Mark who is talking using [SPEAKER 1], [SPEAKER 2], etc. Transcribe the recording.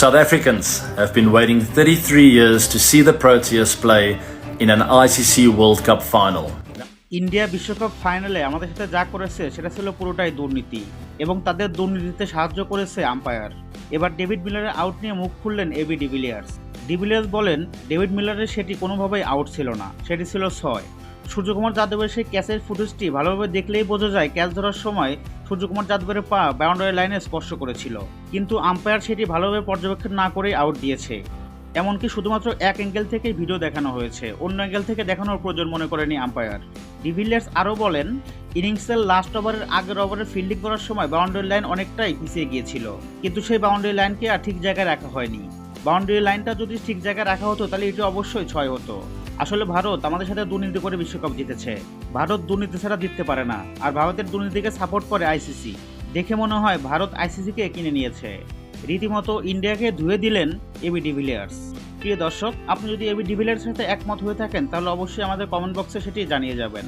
[SPEAKER 1] South Africans have been waiting 33 years to see the Proteas play in an ICC World Cup final.
[SPEAKER 2] India বিশ্বকাপ ফাইনালে আমাদের সাথে যা করেছে, সেটা ছিল পুরোটাই দুর্নীতি এবং তাদের দুর্নীতিতে সাহায্য করেছে আম্পায়ার এবার ডেভিড মিলারের আউট নিয়ে মুখ খুললেন AB de Villiers de Villiers বলেন ডেভিড মিলারের সেটি কোনোভাবেই আউট ছিল না, সেটি ছিল ছয়। সূর্যকুমার যাদবের সেই ক্যাচের ফুটেজটি ভালোভাবে দেখলেই বোঝা যায় ক্যাচ ধরার সময় সূর্যকুমার যাদবের পা বাউন্ডারি লাইনে স্পর্শ করেছিল। কিন্তু আম্পায়ার সেটি ভালোভাবে পর্যবেক্ষণ না করেই আউট দিয়েছে। এমনকি শুধুমাত্র এক অ্যাঙ্গেল থেকেই ভিডিও দেখানো হয়েছে। অন্য অ্যাঙ্গেল থেকে দেখানোর প্রয়োজন মনে করেনি আম্পায়ার ডিভিলিয়ার্স আরও বলেন ইনিংসের লাস্ট ওভারের আগের ওভারে ফিল্ডিং করার সময় বাউন্ডারি লাইন অনেকটাই পিছিয়ে গিয়েছিল। কিন্তু সেই বাউন্ডারি লাইনকে আর ঠিক জায়গায় রাখা হয়নি। বাউন্ডারি লাইনটা যদি ঠিক জায়গায় রাখা হতো, তাহলে এটি অবশ্যই ছয় হতো। আসলে ভারত আমাদের সাথে দুর্নীতি করে বিশ্বকাপ জিতেছে। ভারত দুর্নীতি ছাড়া জিততে পারে না। আর ভারতের দুর্নীতিকে সাপোর্ট করে আইসিসি দেখে মনে হয় ভারত আইসিসিকে কিনে নিয়েছে। রীতিমতো ইন্ডিয়াকে ধুয়ে দিলেন এবি ডিভিলিয়ার্স। প্রিয় দর্শক, আপনি যদি এবি ডিভিলিয়ার্সের সাথে একমত হয়ে থাকেন, তাহলে অবশ্যই আমাদের কমেন্ট বক্সে সেটি জানিয়ে যাবেন।